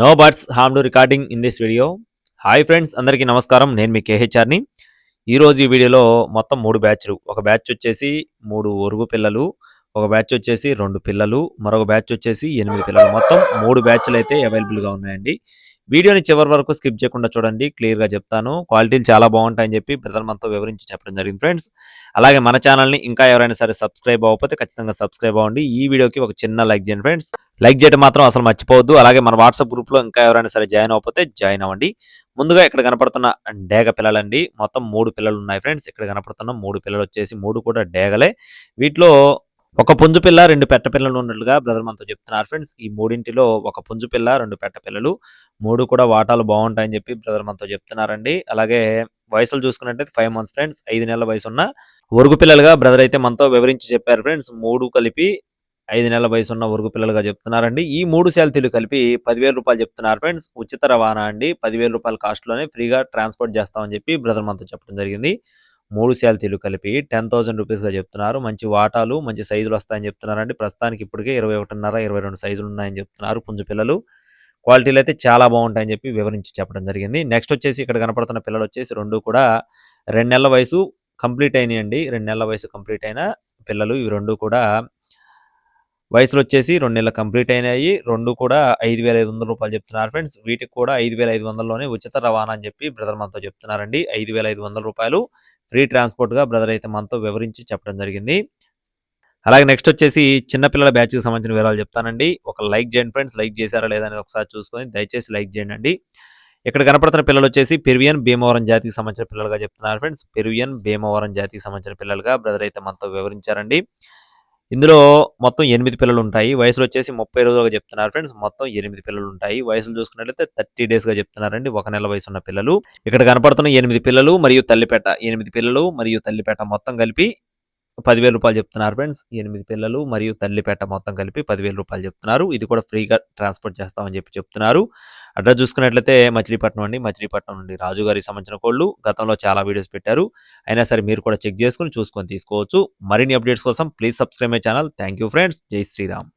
No birds harm to recording in this video hi friends అందరికీ నమస్కారం. నేను మీ కేహెచ్ఆర్ని ఈరోజు ఈ వీడియోలో మొత్తం మూడు బ్యాచ్లు. ఒక బ్యాచ్ వచ్చేసి మూడు ఒరుగు పిల్లలు ఒక బ్యాచ్ వచ్చేసి రెండు పిల్లలు మరొక బ్యాచ్ వచ్చేసి ఎనిమిది పిల్లలు. మొత్తం మూడు బ్యాచ్లు అయితే అవైలబుల్గా ఉన్నాయండి. వీడియోని చివరి వరకు స్కిప్ చేయకుండా చూడండి క్లియర్గా చెప్తాను. క్వాలిటీలు చాలా బాగుంటాయని చెప్పి బ్రదర్ మనతో వివరించి చెప్పడం జరిగింది ఫ్రెండ్స్ అలాగే మన ఛానల్ని ఇంకా ఎవరైనా సరే సబ్స్క్రైబ్ అవ్వకపోతే ఖచ్చితంగా సబ్స్క్రైబ్ అవ్వండి. ఈ వీడియోకి ఒక చిన్న లైక్ చేయండి ఫ్రెండ్స్ లైక్ చేయడం మాత్రం అసలు మర్చిపోవద్దు. అలాగే మన వాట్సాప్ గ్రూప్లో ఇంకా ఎవరైనా సరే జాయిన్ అవ్వకపోతే జాయిన్ అవ్వండి. ముందుగా ఇక్కడ కనపడుతున్న డేగ పిల్లలండి. మొత్తం మూడు పిల్లలు ఉన్నాయి ఫ్రెండ్స్. ఇక్కడ కనపడుతున్న మూడు పిల్లలు వచ్చేసి మూడు కూడా డేగలే. వీటిలో ఒక పుంజు పిల్ల రెండు పెట్ట పిల్లలు ఉన్నట్లుగా బ్రదర్ మనతో చెప్తున్నారు ఫ్రెండ్స్. ఈ మూడింటిలో ఒక పుంజు పిల్ల రెండు పెట్ట పిల్లలు మూడు కూడా వాటాలు బాగుంటాయని చెప్పి బ్రదర్ మనతో చెప్తున్నారండి. అలాగే వయసులు చూసుకున్నట్టయితే ఫైవ్ మంత్స్ ఫ్రెండ్స్. ఐదు నెలల వయసు ఉన్న ఒరుగు పిల్లలుగా బ్రదర్ అయితే మనతో వివరించి చెప్పారు ఫ్రెండ్స్. మూడు కలిపి ఐదు నెలల వయసు ఉన్న వరకు పిల్లలుగా చెప్తున్నారండి. ఈ మూడు శాలతీలు కలిపి పదివేల రూపాయలు చెప్తున్నారు ఫ్రెండ్స్. ఉచిత రవాణా అండి. పదివేల రూపాయల కాస్ట్లోనే ఫ్రీగా ట్రాన్స్పోర్ట్ చేస్తామని చెప్పి బ్రదర్ మనతో చెప్పడం జరిగింది. మూడు శాలతీలు కలిపి టెన్ థౌసండ్ రూపీస్గా చెప్తున్నారు. మంచి వాటాలు మంచి సైజులు వస్తాయని చెప్తున్నారండి. ప్రస్తుతానికి ఇప్పటికే ఇరవై ఒకటిన్నర ఇరవై రెండు సైజులు ఉన్నాయని చెప్తున్నారు పుంజు పిల్లలు. క్వాలిటీలు అయితే చాలా బాగుంటాయని చెప్పి వివరించి చెప్పడం జరిగింది. నెక్స్ట్ వచ్చేసి ఇక్కడ కనపడుతున్న పిల్లలు వచ్చేసి రెండు కూడా రెండు నెలల వయసు కంప్లీట్ అయినాయండి. రెండు నెలల వయసు కంప్లీట్ అయిన పిల్లలు. ఇవి రెండు కూడా వయసులో వచ్చేసి రెండు నెలలు కంప్లీట్ అయినాయి. రెండు కూడా ఐదు వేల ఐదు వందల రూపాయలు చెప్తున్నారు ఫ్రెండ్స్. వీటికి కూడా ఐదు వేల ఐదు వందలలోనే ఉచిత రవాణా అని చెప్పి బ్రదర్ మనతో చెప్తున్నారండి. ఐదు వేల ఐదు వందల రూపాయలు ఫ్రీ ట్రాన్స్పోర్ట్గా బ్రదర్ అయితే మనతో వివరించి చెప్పడం జరిగింది. అలాగే నెక్స్ట్ వచ్చేసి చిన్నపిల్లల బ్యాచ్కి సంబంధించిన వివరాలు చెప్తానండి. ఒక లైక్ చేయండి ఫ్రెండ్స్. లైక్ చేశారా లేదా అనేది ఒకసారి చూసుకొని దయచేసి లైక్ చేయండి ఇక్కడ కనపడుతున్న పిల్లలు వచ్చేసి పెరువియన్ భీమవరం జాతికి సంబంధించిన పిల్లలుగా చెప్తున్నారు ఫ్రెండ్స్. పెరువియన్ భీమవరం జాతికి సంబంధించిన పిల్లలుగా బ్రదర్ అయితే మనతో వివరించారండి. ఇందులో మొత్తం ఎనిమిది పిల్లలు ఉంటాయి వయసులో వచ్చేసి ముప్పై రోజులుగా చెప్తున్నారు ఫ్రెండ్స్. మొత్తం ఎనిమిది పిల్లలు ఉంటాయి వయసులు చూసుకున్నట్లయితే థర్టీ డేస్గా చెప్తున్నారండి. ఒక నెల వయసు ఉన్న పిల్లలు. ఇక్కడ కనపడుతున్న ఎనిమిది పిల్లలు మరియు తల్లిపేట ఎనిమిది పిల్లలు మరియు తల్లిపేట మొత్తం కలిపి పదివేల రూపాయలు చెప్తున్నారు ఫ్రెండ్స్. ఎనిమిది పిల్లలు మరియు తల్లిపేట మొత్తం కలిపి పదివేల రూపాయలు చెప్తున్నారు. ఇది కూడా ఫ్రీగా ట్రాన్స్పోర్ట్ చేస్తామని చెప్పి చెప్తున్నారు. అడ్రస్ చూసుకున్నట్లయితే మచిలీపట్నం అండి. మచిలీపట్నం నుండి రాజు గారికి సంబంధించిన కోళ్ళు గతంలో చాలా వీడియోస్ పెట్టారు. అయినా సరే మీరు కూడా చెక్ చేసుకుని చూసుకొని తీసుకోవచ్చు. మరిన్ని అప్డేట్స్ కోసం please subscribe my channel. Thank you friends. జై శ్రీరామ్.